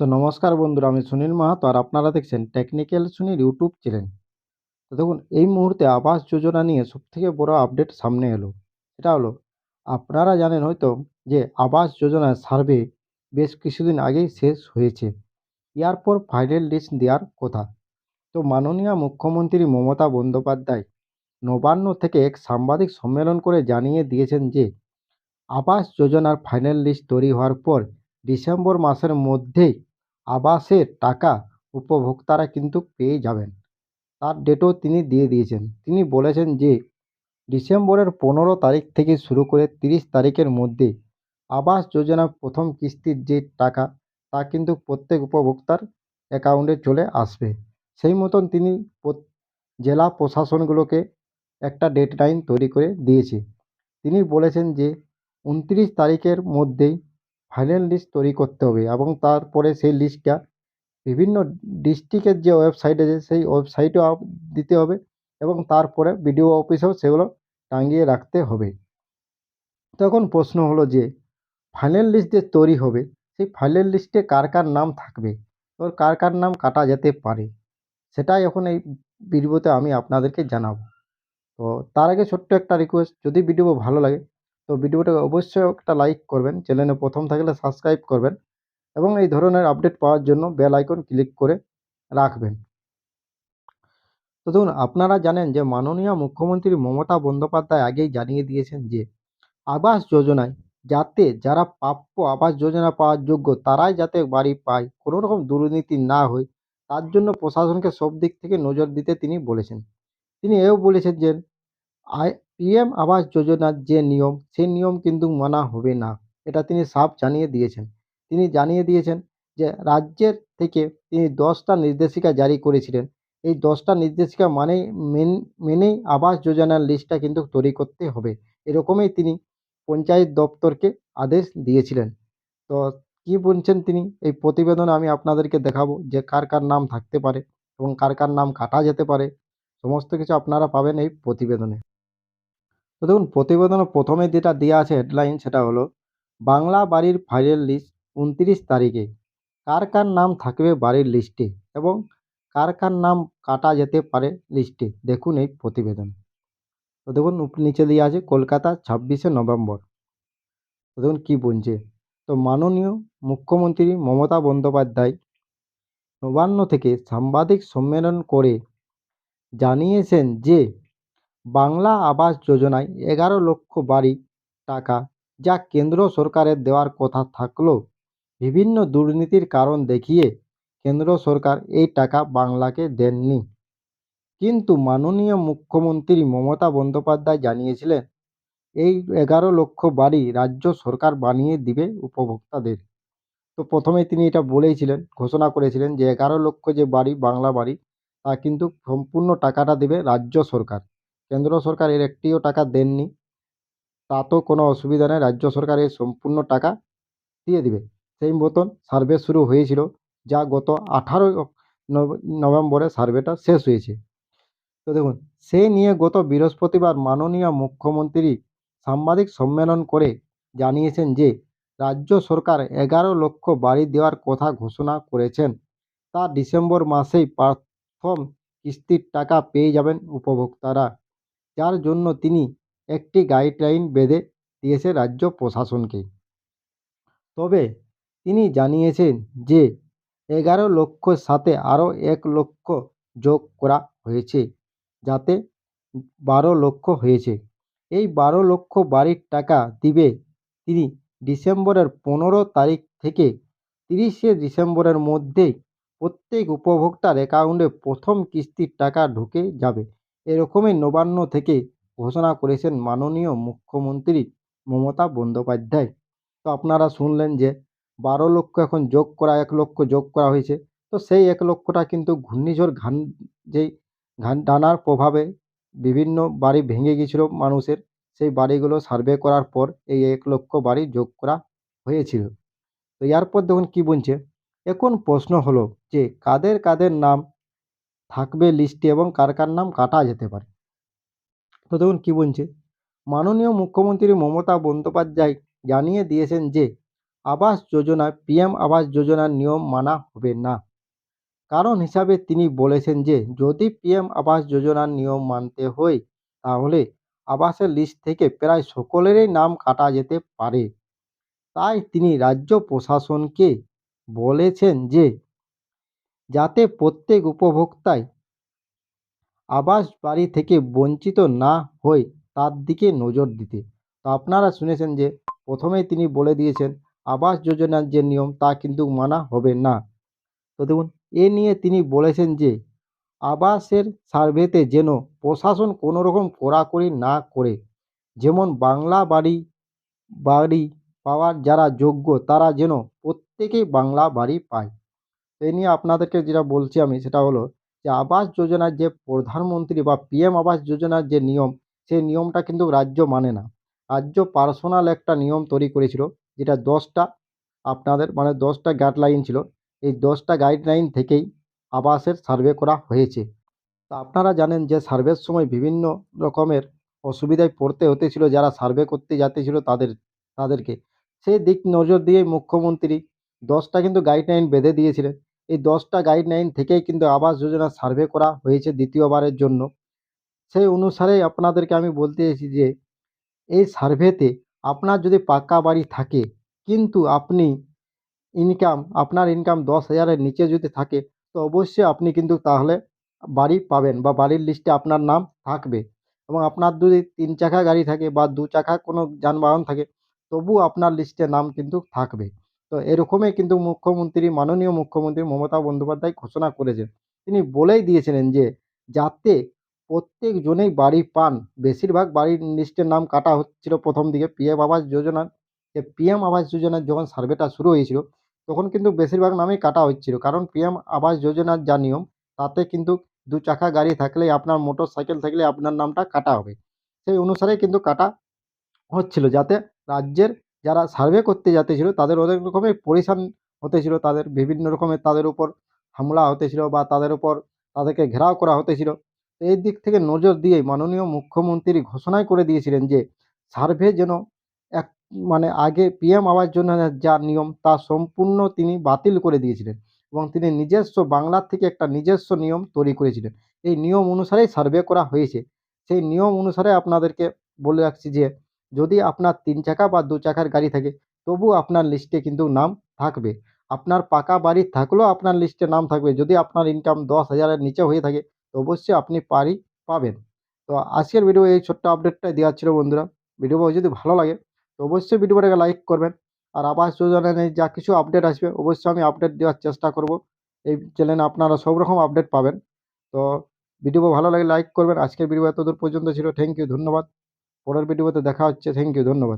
তো নমস্কার বন্ধুরা, আমি সুনীল মাহাতো আর আপনারা দেখছেন টেকনিক্যাল সুনীল ইউটিউব চ্যানেল। তো দেখুন, এই মুহূর্তে আবাস যোজনা নিয়ে সবথেকে বড় আপডেট সামনে এলো। সেটা হলো, আপনারা জানেন হয়তো যে আবাস যোজনার সার্ভে বেশ কিছুদিন আগেই শেষ হয়েছে। এরপর ফাইনাল লিস্ট দেওয়ার কথা। তো মাননীয় মুখ্যমন্ত্রী মমতা বন্দ্যোপাধ্যায় নবান্ন থেকে এক সাংবাদিক সম্মেলন করে জানিয়ে দিয়েছেন যে, আবাস যোজনার ফাইনাল লিস্ট তৈরি হওয়ার পর ডিসেম্বর মাসের মধ্যেই আবাসের টাকা উপভোক্তারা কিন্তু পেয়ে যাবেন। তার ডেটও তিনি দিয়ে দিয়েছেন। তিনি বলেছেন যে, ডিসেম্বরের পনেরো তারিখ থেকে শুরু করে তিরিশ তারিখের মধ্যে আবাস যোজনার প্রথম কিস্তির যে টাকা, তা কিন্তু প্রত্যেক উপভোক্তার অ্যাকাউন্টে চলে আসবে। সেই মতন তিনি জেলা প্রশাসনগুলোকে একটা ডেডলাইন তৈরি করে দিয়েছে। তিনি বলেছেন যে, উনত্রিশ তারিখের মধ্যেই ফাইনাল লিস্ট তৈরি করতে হবে এবং তারপরে সেই লিস্টটা বিভিন্ন ডিস্ট্রিক্টের যে ওয়েবসাইট আছে, সেই ওয়েবসাইটেও দিতে হবে এবং তারপরে বিডিও অফিসেও সেগুলো টাঙিয়ে রাখতে হবে। তখন প্রশ্ন হলো যে, ফাইনাল লিস্ট যে তৈরি হবে, সেই ফাইনাল লিস্টে কার কার নাম থাকবে? এবার কার কার নাম কাটা যেতে পারে? সেটাই এখন এই ভিডিওতে আমি আপনাদেরকে জানাব। তো তার আগে ছোট্ট একটা রিকোয়েস্ট যদি ভিডিও ভালো লাগে তো ভিডিওটাকে অবশ্যই একটা লাইক করবেন। চ্যানেলে প্রথম থাকলে সাবস্ক্রাইব করবেন এবং এই ধরনের আপডেট পাওয়ার জন্য বেল আইকন ক্লিক করে রাখবেন। তো দেখুন আপনারা জানেন যে মাননীয় মুখ্যমন্ত্রী মমতা বন্দ্যোপাধ্যায় আগেই জানিয়ে দিয়েছেন যে, আবাস যোজনায় যাতে যারা প্রাপ্য আবাস যোজনা পাওয়ার যোগ্য তারাই যাতে বাড়ি পায়, কোনো রকম দুর্নীতি না হয়, তার জন্য প্রশাসনকে সব দিক থেকে নজর দিতে তিনি বলেছেন। তিনি এও বলেছেন যে আই পিএম আবাস যোজনার যে নিয়ম সেই নিয়ম কিন্তু মানা হবে না। এটা তিনি সাফ জানিয়ে দিয়েছেন। তিনি জানিয়ে দিয়েছেন যে রাজ্যের থেকে তিনি দশটা নির্দেশিকা জারি করেছিলেন। এই দশটা নির্দেশিকা মানেই মেন, মেনেই আবাস যোজনার লিস্টটা কিন্তু তৈরি করতে হবে। এরকমই তিনি পঞ্চায়েত দপ্তরকে আদেশ দিয়েছিলেন। তো কী বলছেন তিনি? এই প্রতিবেদনে আমি আপনাদেরকে দেখাবো যে কার কার নাম থাকতে পারে এবং কার কার নাম কাটা যেতে পারে। সমস্ত কিছু আপনারা পাবেন এই প্রতিবেদনে। তো দেখুন, প্রতিবেদনে প্রথমে যেটা দেওয়া আছে হেডলাইন সেটা হলো, বাংলা বাড়ির ফাইনাল লিস্ট উনত্রিশ তারিখে। কার কার নাম থাকবে বাড়ির লিস্টে এবং কার কার নাম কাটা যেতে পারে লিস্টে দেখুন এই প্রতিবেদন। তো দেখুন নিচে দেওয়া আছে কলকাতা, ছাব্বিশে নভেম্বর। তো দেখুন, কী বলছে? তো মাননীয় মুখ্যমন্ত্রী মমতা বন্দ্যোপাধ্যায় নবান্ন থেকে সাংবাদিক সম্মেলন করে জানিয়েছেন যে বাংলা আবাস যোজনায় এগারো লক্ষ বাড়ি টাকা যা কেন্দ্র সরকারের দেওয়ার কথা থাকলেও বিভিন্ন দুর্নীতির কারণ দেখিয়ে কেন্দ্র সরকার এই টাকা বাংলাকে দেননি। কিন্তু মাননীয় মুখ্যমন্ত্রী মমতা বন্দ্যোপাধ্যায় জানিয়েছিলেন, এই এগারো লক্ষ বাড়ি রাজ্য সরকার বানিয়ে দিবে উপভোক্তাদের। তো প্রথমে তিনি এটা বলেইছিলেন ঘোষণা করেছিলেন যে এগারো লক্ষ যে বাড়ি, বাংলা বাড়ি, তা কিন্তু সম্পূর্ণ টাকাটা দেবে রাজ্য সরকার। কেন্দ্র সরকার এর একটিও টাকা দেননি। তাতেও কোনো অসুবিধা নেই, রাজ্য সরকার এই সম্পূর্ণ টাকা দিয়ে দিবে। সেই মতন সার্ভে শুরু হয়েছিল, যা গত আঠারোই নভেম্বরে সার্ভেটা শেষ হয়েছে। তো দেখুন সেই নিয়ে গত বৃহস্পতিবার মাননীয় মুখ্যমন্ত্রী সাংবাদিক সম্মেলন করে জানিয়েছেন যে, রাজ্য সরকার এগারো লক্ষ বাড়ি দেওয়ার কথা ঘোষণা করেছেন। তা ডিসেম্বর মাসেই প্রথম কিস্তির টাকা পেয়ে যাবেন উপভোক্তারা। যার জন্য তিনি একটি গাইডলাইন বেঁধে দিয়েছে রাজ্য প্রশাসনকে। তবে তিনি জানিয়েছেন যে, এগারো লক্ষর সাথে আরও এক লক্ষ যোগ করা হয়েছে, যাতে বারো লক্ষ হয়েছে। এই বারো লক্ষ বাড়ির টাকা দিবে তিনি ডিসেম্বরের পনেরো তারিখ থেকে তিরিশে ডিসেম্বরের মধ্যেই প্রত্যেক উপভোক্তার অ্যাকাউন্টে প্রথম কিস্তির টাকা ঢুকে যাবে। এরকমই নবান্ন থেকে ঘোষণা করেছেন মাননীয় মুখ্যমন্ত্রী মমতা বন্দ্যোপাধ্যায়। তো আপনারা শুনলেন যে বারো লক্ষ এখন যোগ করা, এক লক্ষ যোগ করা হয়েছে। তো সেই এক লক্ষটা কিন্তু ঘূর্ণিঝড় ঘান, যেই ঘান টানার প্রভাবে বিভিন্ন বাড়ি ভেঙে গিয়েছিল মানুষের। সেই বাড়িগুলো সার্ভে করার পর এই এক লক্ষ বাড়ি যোগ করা হয়েছিল। তো এরপর দেখুন কী বলছে। এখন প্রশ্ন হলো যে কাদের কাদের নাম থাকবে লিস্টে এবং কার কার নাম কাটা যেতে পারে। তো দেখুন কী বলছে? মাননীয় মুখ্যমন্ত্রী মমতা বন্দ্যোপাধ্যায় জানিয়ে দিয়েছেন যে, আবাস যোজনায় পিএম আবাস যোজনার নিয়ম মানা হবে না। কারণ হিসাবে তিনি বলেছেন যে, যদি পিএম আবাস যোজনার নিয়ম মানতে হয়, তাহলে আবাসের লিস্ট থেকে প্রায় সকলেরই নাম কাটা যেতে পারে। তাই তিনি রাজ্য প্রশাসনকে বলেছেন যে যাতে প্রত্যেক উপভোক্তাই আবাস বাড়ি থেকে বঞ্চিত না হয় তার দিকে নজর দিতে। তো আপনারা শুনেছেন যে, প্রথমেই তিনি বলে দিয়েছেন, আবাস যোজনার যে নিয়ম তা কিন্তু মানা হবে না। তো দেখুন, এ নিয়ে তিনি বলেছেন যে, আবাসের সার্ভেতে যেন প্রশাসন কোনো রকম কড়াকড়ি না করে, যেমন বাংলা বাড়ি বাড়ি পাওয়ার যারা যোগ্য তারা যেন প্রত্যেকেই বাংলা বাড়ি পায়। এই নিয়ে আপনাদেরকে যেটা বলছি আমি সেটা হলো যে আবাস যোজনার যে প্রধানমন্ত্রী বা পিএম আবাস যোজনার যে নিয়ম সেই নিয়মটা কিন্তু রাজ্য মানে না। রাজ্য পার্সোনাল একটা নিয়ম তৈরি করেছিল যেটা দশটা আপনাদের মানে দশটা গাইডলাইন ছিল। এই দশটা গাইডলাইন থেকেই আবাসের সার্ভে করা হয়েছে। তা আপনারা জানেন যে সার্ভের সময় বিভিন্ন রকমের অসুবিধায় পড়তে হতেছিল, যারা সার্ভে করতে যাচ্ছিল তাদের, তাদেরকে। সেই দিক নজর দিয়েই মুখ্যমন্ত্রী দশটা কিন্তু গাইডলাইন বেঁধে দিয়েছিলেন। এই দশটা গাইডলাইন থেকেই কিন্তু আবাস যোজনা সার্ভে করা হয়েছে দ্বিতীয়বারের জন্য। সেই অনুসারে আপনাদেরকে আমি বলতে এসেছি যে, এই সার্ভেতে আপনার যদি পাকা বাড়ি থাকে, কিন্তু আপনি ইনকাম আপনার ইনকাম দশ হাজারের নিচে যদি থাকে, তো অবশ্যই আপনি কিন্তু তাহলে বাড়ি পাবেন বা বাড়ির লিস্টে আপনার নাম থাকবে। এবং আপনার যদি তিন চাকা গাড়ি থাকে বা দু চাকা কোনো যানবাহন থাকে তবু আপনার লিস্টে নাম কিন্তু থাকবে। তো এরকমই কিন্তু মুখ্যমন্ত্রী, মাননীয় মুখ্যমন্ত্রী মমতা বন্দ্যোপাধ্যায় ঘোষণা করেছেন। তিনি বলেই দিয়েছিলেন যে, যাতে প্রত্যেকজনেই বাড়ি পান, বেশিরভাগ বাড়ির লিস্টের নাম কাটা হচ্ছিল প্রথম দিকে পিএম আবাস যোজনার। যে পিএম আবাস যোজনার যখন সার্ভেটা শুরু হয়েছিল, তখন কিন্তু বেশিরভাগ নামেই কাটা হচ্ছিল। কারণ পিএম আবাস যোজনার যা নিয়ম, তাতে কিন্তু দু চাকা গাড়ি থাকলেই আপনার মোটর সাইকেল থাকলে আপনার নামটা কাটা হবে। সেই অনুসারে কিন্তু কাটা হচ্ছিল, যাতে রাজ্যের যারা সার্ভে করতে যাচ্ছিল তাদের অনেক রকমের পরিশান হতেছিল তাদের বিভিন্ন রকমের তাদের উপর হামলা হতেছিল বা তাদের উপর তাদেরকে ঘেরাও করা হতেছিল তো এই দিক থেকে নজর দিয়ে মাননীয় মুখ্যমন্ত্রী ঘোষণাই করে দিয়েছিলেন যে সার্ভে যেন এক মানে আগে পিএম আবাস যোজনার যা নিয়ম তা সম্পূর্ণ তিনি বাতিল করে দিয়েছিলেন এবং তিনি নিজস্ব বাংলার থেকে একটা নিজস্ব নিয়ম তৈরি করেছিলেন। এই নিয়ম অনুসারেই সার্ভে করা হয়েছে। সেই নিয়ম অনুসারে আপনাদেরকে বলে রাখছি যে যদি আপনার তিন চাকা বা দু চাকার গাড়ি থাকে, তবু আপনার লিস্টে কিন্তু নাম থাকবে। আপনার পাকা বাড়ি থাকলেও আপনার লিস্টে নাম থাকবে। যদি আপনার ইনকাম দশ হাজারের নিচে হয়ে থাকে, তো অবশ্যই আপনি বাড়ি পাবেন। তো আজকের ভিডিও এই ছোট্ট আপডেটটাই দেওয়া ছিল বন্ধুরা। ভিডিও যদি ভালো লাগে, তো অবশ্যই ভিডিওটাকে লাইক করবেন। আর আবাস যোজনা নিয়ে যা কিছু আপডেট আসবে, অবশ্যই আমি আপডেট দেওয়ার চেষ্টা করব। এই চ্যানেলে আপনারা সব রকম আপডেট পাবেন। তো ভিডিও ভালো লাগে লাইক করবেন। আজকের ভিডিও এতদূর পর্যন্ত ছিল। থ্যাংক ইউ ধন্যবাদ। পরের ভিডিওতে দেখা হচ্ছে। থ্যাংক ইউ ধন্যবাদ।